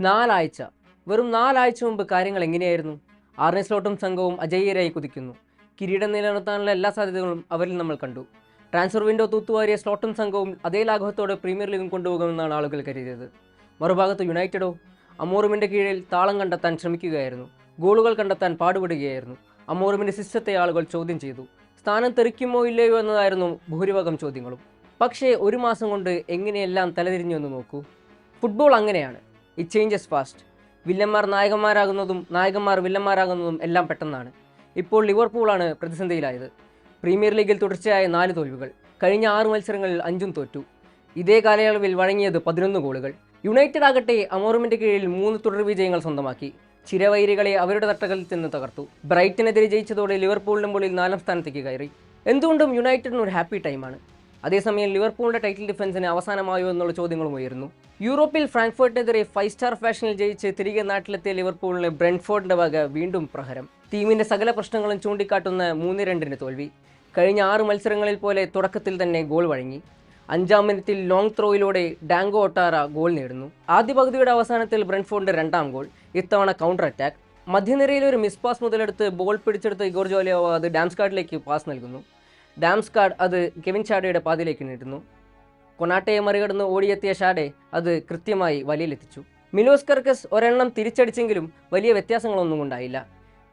നാലാഴ്ച. വെറും നാലാഴ്ച മുമ്പ് കാര്യങ്ങൾ എങ്ങനെയായിരുന്നു? ആർനെ സ്ലോട്ടും സംഘവും അജയ്യരായി കുതിക്കുന്നു. കിരീടം നിലനിർത്താനുള്ള എല്ലാ സാധ്യതകളും അവരിൽ നമ്മൾ കണ്ടു. ട്രാൻസ്ഫർ വിൻഡോ തൂത്തുവാരിയ സ്ലോട്ടും സംഘവും അതേ ലാഘവത്തോടെ പ്രീമിയർ ലീഗും കൊണ്ടുപോകുമെന്നാണ് ആളുകൾ കരുതിയത്. മറുഭാഗത്ത് യുണൈറ്റഡോ അമോറുമിന്റെ കീഴിൽ താളം കണ്ടെത്താൻ ശ്രമിക്കുകയായിരുന്നു. ഗോളുകൾ കണ്ടെത്താൻ പാടുപെടുകയായിരുന്നു. അമോറുമിന്റെ സിസ്റ്റത്തെ ആളുകൾ ചോദ്യം ചെയ്തു. സ്ഥാനം തെറിക്കുമോ ഇല്ലയോ എന്നതായിരുന്നു ഭൂരിഭാഗം ചോദ്യങ്ങളും. പക്ഷേ ഒരു മാസം കൊണ്ട് എങ്ങനെയെല്ലാം തലതിരിഞ്ഞു എന്ന് നോക്കൂ. ഫുട്ബോൾ അങ്ങനെയാണ്. ഇറ്റ് ചേഞ്ചസ് ഫാസ്റ്റ് വില്ലന്മാർ നായകന്മാരാകുന്നതും നായകന്മാർ വില്ലന്മാരാകുന്നതും എല്ലാം പെട്ടെന്നാണ്. ഇപ്പോൾ ലിവർപൂളാണ് പ്രതിസന്ധിയിലായത്. പ്രീമിയർ ലീഗിൽ തുടർച്ചയായ നാല് തോൽവികൾ. കഴിഞ്ഞ ആറ് മത്സരങ്ങളിൽ അഞ്ചും തോറ്റു. ഇതേ കാലയളവിൽ വഴങ്ങിയത് പതിനൊന്ന് ഗോളുകൾ. യുണൈറ്റഡ് ആകട്ടെ അമോറുമിന്റെ കീഴിൽ മൂന്ന് തുടർ വിജയങ്ങൾ സ്വന്തമാക്കി. ചിരവൈരികളെ അവരുടെ തട്ടകളിൽ നിന്ന് തകർത്തു. ബ്രൈറ്റനെതിരെ ജയിച്ചതോടെ ലിവർപൂളിന് മുകളിൽ നാലാം സ്ഥാനത്തേക്ക് കയറി. എന്തുകൊണ്ടും യുണൈറ്റഡിന് ഒരു ഹാപ്പി ടൈമാണ്. അതേസമയം ലിവർപൂളിന്റെ ടൈറ്റിൽ ഡിഫൻസിന് അവസാനമായോ എന്നുള്ള ചോദ്യങ്ങളും ഉയരുന്നു. യൂറോപ്പിൽ ഫ്രാങ്ക്ഫർട്ടിനെതിരെ ഫൈവ് സ്റ്റാർ ഫാഷനിൽ ജയിച്ച് തിരികെ നാട്ടിലെത്തിയ ലിവർപൂളിന് ബ്രെൻഫോർഡിന്റെ വക വീണ്ടും പ്രഹരം. ടീമിന്റെ സകല പ്രശ്നങ്ങളും ചൂണ്ടിക്കാട്ടുന്ന മൂന്ന് രണ്ടിന് തോൽവി. കഴിഞ്ഞ ആറ് മത്സരങ്ങളിൽ പോലെ തുടക്കത്തിൽ തന്നെ ഗോൾ വഴങ്ങി. അഞ്ചാം മിനിറ്റിൽ ലോങ് ത്രോയിലൂടെ ഡാങ്കോ ഒട്ടാറ ഗോൾ നേടുന്നു. ആദ്യ പകുതിയുടെ അവസാനത്തിൽ ബ്രെൻഫോർഡിന്റെ രണ്ടാം ഗോൾ. ഇത്തവണ കൗണ്ടർ അറ്റാക്ക് മധ്യനിരയിൽ ഒരു മിസ് പാസ് മുതലെടുത്ത് ബോൾ പിടിച്ചെടുത്ത് ഇഗോർ അത് അത് ഡാംസ്കാർഡിലേക്ക് പാസ് നൽകുന്നു. ഡാംസ്കാർഡ് അത് കെവിൻ ഷാഡയുടെ പാതിയിലേക്ക് നീട്ടുന്നു. കൊണാട്ടയെ മറികടന്ന് ഓടിയെത്തിയ ഷാഡെ അത് കൃത്യമായി വലയിലെത്തിച്ചു. മിലോസ് കർക്കസ് ഒരെണ്ണം തിരിച്ചടിച്ചെങ്കിലും വലിയ വ്യത്യാസങ്ങളൊന്നും ഉണ്ടായില്ല.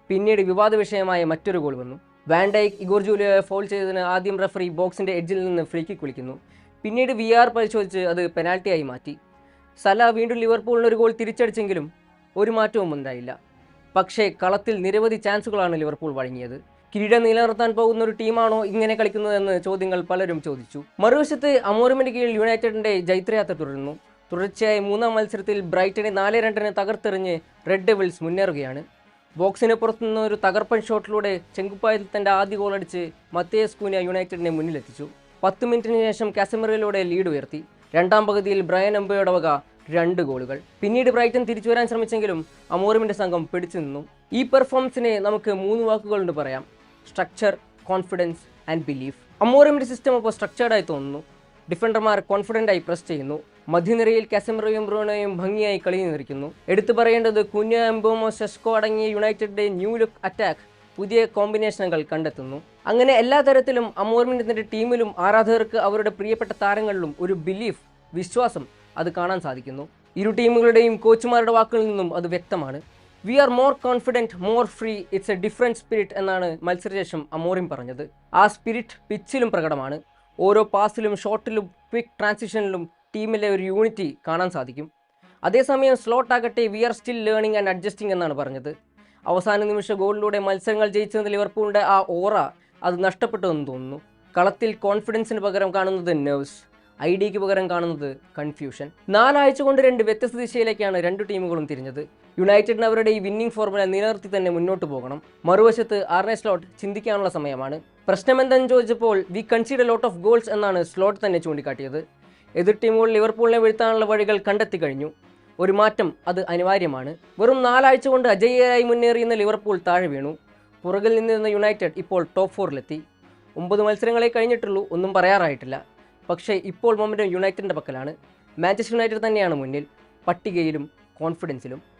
പിന്നീട് വിവാദ വിഷയമായ മറ്റൊരു ഗോൾ വന്നു. വാൻഡൈക്ക് ഇഗോർ ജൂലിയോയെ ഫോൾ ചെയ്തതിന് ആദ്യം റഫറി ബോക്സിന്റെ എഡ്ജിൽ നിന്ന് ഫ്രീ കിക്ക് വിളിക്കുന്നു. പിന്നീട് വി ആർ പരിശോധിച്ച് അത് പെനാൽറ്റിയായി മാറ്റി. സല വീണ്ടും ലിവർപൂളിന് ഒരു ഗോൾ തിരിച്ചടിച്ചെങ്കിലും ഒരു മാറ്റവും ഉണ്ടായില്ല. പക്ഷേ കളത്തിൽ നിരവധി ചാൻസുകളാണ് ലിവർപൂൾ വഴങ്ങിയത്. കിരീടം നിലനിർത്താൻ പോകുന്ന ഒരു ടീമാണോ ഇങ്ങനെ കളിക്കുന്നതെന്ന് ചോദ്യങ്ങൾ പലരും ചോദിച്ചു. മറുവശത്ത് അമോറിമിന്റെ കീഴിൽ യുണൈറ്റഡിന്റെ ജൈത്രയാത്ര തുടരുന്നു. തുടർച്ചയായി മൂന്നാം മത്സരത്തിൽ ബ്രൈറ്റനെ നാല് രണ്ടിന് തകർത്തെറിഞ്ഞ് റെഡ് ഡെവിൾസ് മുന്നേറുകയാണ്. ബോക്സിന് പുറത്തുനിന്ന് ഒരു തകർപ്പൻ ഷോട്ടിലൂടെ ചെങ്കുപ്പായത്തിൽ തന്റെ ആദ്യ ഗോളടിച്ച് മത്തേസ് കൂന യുണൈറ്റഡിനെ മുന്നിലെത്തിച്ചു. പത്ത് മിനിറ്റിന് ശേഷം കാസമറിലൂടെ ലീഡ് ഉയർത്തി. രണ്ടാം പകുതിയിൽ ബ്രയൻ എംബയുടെ വക രണ്ട് ഗോളുകൾ. പിന്നീട് ബ്രൈറ്റൺ തിരിച്ചു വരാൻ ശ്രമിച്ചെങ്കിലും അമോറിമിന്റെ സംഘം പിടിച്ചു നിന്നു. ഈ പെർഫോമൻസിനെ നമുക്ക് മൂന്ന് വാക്കുകൾ കൊണ്ട് പറയാം. സ്ട്രക്ചർ കോൺഫിഡൻസ് ആൻഡ് ബിലീഫ് അമോറിമിന്റെ സിസ്റ്റം ഇപ്പോൾ സ്ട്രക്ചേർഡായി തോന്നുന്നു. ഡിഫൻഡർമാർ കോൺഫിഡന്റ് ആയി പ്രസ് ചെയ്യുന്നു. മധ്യനിരയിൽ കാസമറോയും ബ്രൂണോയും ഭംഗിയായി കളി നിന്നിരിക്കുന്നു എടുത്തു പറയേണ്ടത് കുഞ്ഞ എംബോമോ സെസ്കോ അടങ്ങിയ യുണൈറ്റഡിന്റെ ന്യൂ ലുക്ക് അറ്റാക്ക് പുതിയ കോമ്പിനേഷനുകൾ കണ്ടെത്തുന്നു. അങ്ങനെ എല്ലാ തരത്തിലും അമോർമിന്റെ ടീമിലും ആരാധകർക്ക് അവരുടെ പ്രിയപ്പെട്ട താരങ്ങളിലും ഒരു ബിലീഫ് വിശ്വാസം അത് കാണാൻ സാധിക്കുന്നു. ഇരു ടീമുകളുടെയും കോച്ചുമാരുടെ വാക്കുകളിൽ നിന്നും അത് വ്യക്തമാണ്. We are more confident more free it's a different spirit എന്നാണ് മത്സരശേഷം അമോറിം പറഞ്ഞത്. ആ സ്പിരിറ്റ് പിച്ചിലും പ്രകടമാണ്. ഓരോ പാസിലും ഷോട്ടിലും ക്വിക്ക് ട്രാൻസിഷനിലും ടീമിലെ ഒരു യൂണിറ്റി കാണാൻ സാധിക്കും. അതേസമയം സ്ലോട്ട് ആകട്ടെ we are still learning and adjusting എന്നാണ് പറഞ്ഞത്. അവസാന നിമിഷ ഗോളിലൂടെ മത്സരങ്ങൾ ജയിച്ചത് ലിവർപൂളിന്റെ ആ ഓറ അത് നഷ്ടപ്പെട്ടു എന്ന് തോന്നുന്നു. കളത്തിൽ കോൺഫിഡൻസിന് പകരം കാണുന്നത് നെർവ്സ് ഐ ഡിക്ക് പകരം കാണുന്നത് കൺഫ്യൂഷൻ നാലാഴ്ച കൊണ്ട് രണ്ട് വ്യത്യസ്ത ദിശയിലേക്കാണ് രണ്ട് ടീമുകളും തിരിഞ്ഞത്. യുണൈറ്റഡിന് അവരുടെ ഈ വിന്നിംഗ് ഫോർമുല നിലനിർത്തി തന്നെ മുന്നോട്ട് പോകണം. മറുവശത്ത് ആർണെ സ്ലോട്ട് ചിന്തിക്കാനുള്ള സമയമാണ്. പ്രശ്നമെന്തെന്ന് ചോദിച്ചപ്പോൾ we concede lot of goals എന്നാണ് സ്ലോട്ട് തന്നെ ചൂണ്ടിക്കാട്ടിയത്. എതിർ ടീമുകൾ ലിവർപൂളിനെ വീഴ്ത്താനുള്ള വഴികൾ കണ്ടെത്തി കഴിഞ്ഞു. ഒരു മാറ്റം അത് അനിവാര്യമാണ്. വെറും നാലാഴ്ച കൊണ്ട് അജയ്യരായി മുന്നേറിയുന്ന ലിവർപൂൾ താഴെ വീണു. പുറകിൽ നിന്നിരുന്ന യുണൈറ്റഡ് ഇപ്പോൾ ടോപ്പ് ഫോറിലെത്തി ഒമ്പത് മത്സരങ്ങളെ കഴിഞ്ഞിട്ടുള്ളൂ ഒന്നും പറയാറായിട്ടില്ല. പക്ഷേ ഇപ്പോൾ മൊമെന്റം യുണൈറ്റഡിന്റെ പക്കലാണ്. മാഞ്ചസ്റ്റർ യുണൈറ്റഡ് തന്നെയാണ് മുന്നിൽ. പട്ടികയിലും കോൺഫിഡൻസിലും